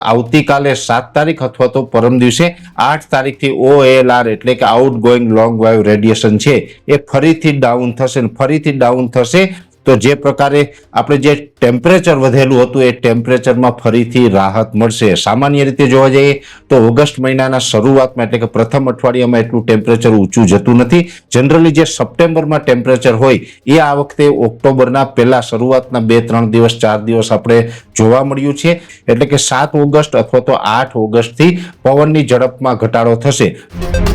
આવતીકાલે સાત તારીખ અથવા તો પરમ દિવસે આઠ તારીખથી ઓએલઆર એટલે કે out going long wave radiation છે. એ ફરીથી ડાઉન થશે ફરીથી ડાઉન થશે. તો જે પ્રકારે આપણે જે ટેમ્પરેચર વધેલું હતું, એ ટેમ્પરેચરમાં ફરીથી રાહત મળશે. સામાન્ય રીતે જોવા જઈએ તો ઓગસ્ટ મહિનાના શરૂઆતમાં, એટલે કે પ્રથમ અઠવાડિયામાં એટલું ટેમ્પરેચર ઊંચું જતું નથી. જનરલી જે સપ્ટેમ્બરમાં ટેમ્પરેચર હોય, એ આ વખતે ઓક્ટોબરના પહેલા શરૂઆતના બે, ત્રણ દિવસ, ચાર દિવસ આપણે જોવા મળ્યું છે. એટલે કે સાત ઓગસ્ટ અથવા તો આઠ ઓગસ્ટથી પવનની ઝડપમાં ઘટાડો થશે.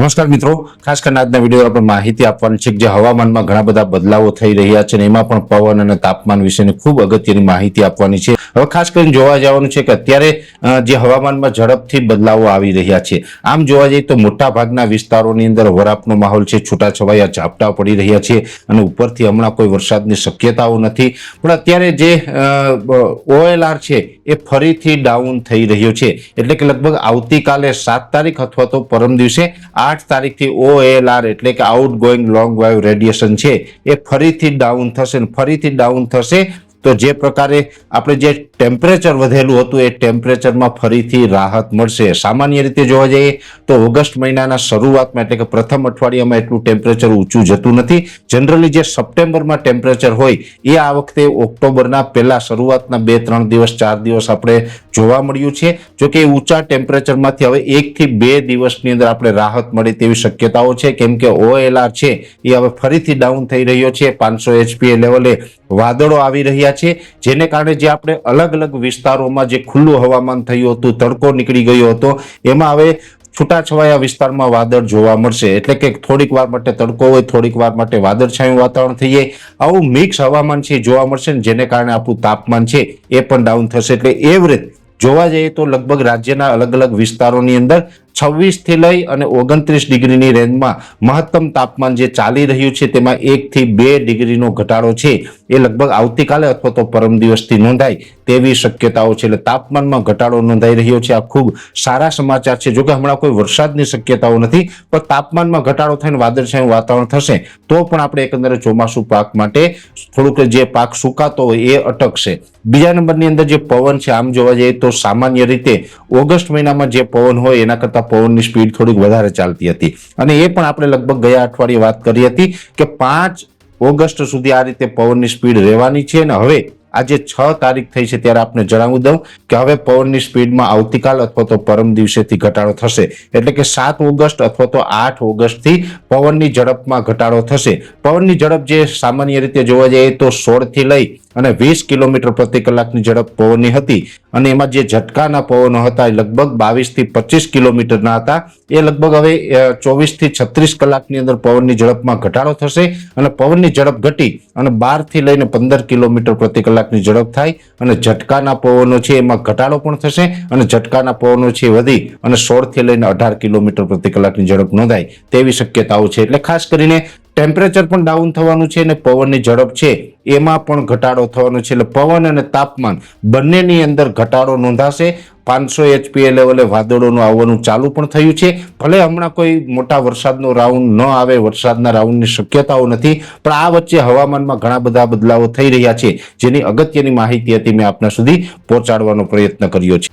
નમસ્કાર મિત્રો. ખાસ કરીને આજના વીડિયો આપણે માહિતી આપવાની છે કે જે હવામાનમાં ઘણા બધા બદલાવો થઈ રહ્યા છે એમાં પણ પવન અને તાપમાન વિશેની ખૂબ અગત્યની માહિતી આપવાની છે. હવે ખાસ કરીને જોવા જવાનું છે કે અત્યારે જે હવામાનમાં ઝડપથી બદલાવો આવી રહ્યા છે. આમ જોવા જઈએ તો મોટા ભાગના વિસ્તારોની અંદર વરાપનો માહોલ છે, છૂટાછવાયા ઝાપટા પડી રહ્યા છે અને ઉપરથી હમણાં કોઈ વરસાદની શક્યતાઓ નથી. પણ અત્યારે જે ઓએલઆર છે એ ફરીથી ડાઉન થઈ રહ્યો છે. એટલે કે લગભગ આવતીકાલે સાત તારીખ અથવા તો પરમ દિવસે આઠ તારીખથી ઓએલઆર એટલે કે out going long wave radiation છે. એ ફરીથી ડાઉન થશે ફરીથી ડાઉન થશે. તો જે પ્રકારે આપણે જે ટેમ્પરેચર વધેલું હતું, એ ટેમ્પરેચરમાં ફરીથી રાહત મળશે. સામાન્ય રીતે જોવા જઈએ તો ઓગસ્ટ મહિનાના શરૂઆતમાં એટલે કે પ્રથમ અઠવાડિયામાં એટલું ટેમ્પરેચર ઊંચું જતું નથી. જનરલી જે સપ્ટેમ્બરમાં ટેમ્પરેચર હોય, એ આ વખતે ઓક્ટોબરના પહેલા શરૂઆતના બે, ત્રણ દિવસ, ચાર દિવસ આપણે જોવા મળ્યું છે. જો કે એ ઊંચા ટેમ્પરેચરમાંથી હવે એકથી બે દિવસની અંદર આપણે રાહત મળે તેવી શક્યતાઓ છે. કેમ કે ઓએલઆર છે, એ હવે ફરીથી ડાઉન થઈ રહ્યો છે. પાંચસો એચપીએ લેવલે વાદળો આવી રહ્યા છે, જેને કારણે જે આપણે અલગ અલગ વિસ્તારોમાં જે ખુલ્લું હવામાન થયું હતું, તડકો નીકળી ગયો હતો, એમાં હવે છૂટાછવાયા વિસ્તારમાં વાદળ જોવા મળશે. એટલે કે થોડીક વાર માટે તડકો હોય, થોડીક વાર માટે વાદળછાયું વાતાવરણ થઈ જાય આવું મિક્સ હવામાન છે, જોવા મળશે ને જેને કારણે આપણું તાપમાન છે, એ પણ ડાઉન થશે. એટલે એવરેજ જોવા જઈએ તો લગભગ રાજ્યના અલગ અલગ વિસ્તારોની અંદર છવ્વીસથી લઈ અને ઓગણત્રીસ ડિગ્રીની રેન્જમાં મહત્તમ તાપમાન જે ચાલી રહ્યું છે તેમાં એક થી બે ડિગ્રીનો ઘટાડો છે. એ લગભગ આવતીકાલે અથવા તો પરમ દિવસથી નોંધાય. તેવી શક્યતાઓ છે. એટલે તાપમાનમાં ઘટાડો નોંધાઈ રહ્યો છે. આ ખૂબ સારા સમાચાર છે. જોકે હમણાં કોઈ વરસાદની શક્યતાઓ નથી, પણ તાપમાનમાં ઘટાડો થઈને વાદળછાયું વાતાવરણ થશે, તો પણ આપણે એકંદરે ચોમાસું પાક માટે થોડુંક જે પાક સુકાતો હોય એ અટકશે. બીજા નંબરની અંદર જે પવન છે, આમ જોવા જઈએ તો સામાન્ય રીતે ઓગસ્ટ મહિનામાં જે પવન હોય, એના કરતાં પવનની સ્પીડ થોડીક વધારે ચાલતી હતી. અને એ પણ આપણે લગભગ ગયા અઠવાડિયે વાત કરી હતી કે પાંચ ઓગસ્ટ સુધી આ રીતે પવનની સ્પીડ રહેવાની છે. અને હવે આજે છ તારીખ થઈ છે ત્યારે આપને જણાવી દઉં કે હવે પવનની સ્પીડમાં આવતીકાલ અથવા તો પરમ દિવસેથી ઘટાડો થશે. એટલે કે સાત ઓગસ્ટ અથવા તો આઠ ઓગસ્ટથી પવનની ઝડપમાં ઘટાડો થશે. પવનની ઝડપ જે સામાન્ય રીતે જોવા જઈએ તો સોળથી લઈ અને વીસ કિલોમીટર પ્રતિ કલાકની ઝડપ પવનની હતી. અને એમાં જે ઝટકાના પવનો હતા એ લગભગ બાવીસથી પચીસ કિલોમીટરના હતા. એ લગભગ હવે ચોવીસથી છત્રીસ કલાકની અંદર પવનની ઝડપમાં ઘટાડો થશે અને પવનની ઝડપ ઘટી અને બારથી લઈને પંદર કિલોમીટર પ્રતિ કલાકની ઝડપ થાય અને ઝટકાના પવનો છે એમાં ઘટાડો પણ થશે અને ઝટકાના પવનો છે વધી અને સોળથી લઈને અઢાર કિલોમીટર પ્રતિ કલાકની ઝડપ નોંધાય તેવી શક્યતાઓ છે. એટલે ખાસ કરીને ટેમ્પરેચર પણ ડાઉન થવાનું છે અને પવનની ઝડપ છે. એમાં પણ ઘટાડો થવાનો છે. એટલે પવન અને તાપમાન બંનેની અંદર ઘટાડો નોંધાશે. પાંચસો એચપીએ લેવલે વાદળોનું આવવાનું ચાલુ પણ થયું છે. ભલે હમણાં કોઈ મોટા વરસાદનો રાઉન્ડ ન આવે, વરસાદના રાઉન્ડની શક્યતાઓ નથી, પણ આ વચ્ચે હવામાનમાં ઘણા બધા બદલાવો થઈ રહ્યા છે. જેની અગત્યની માહિતી હતી મેં આપના સુધી પહોંચાડવાનો પ્રયત્ન કર્યો છે.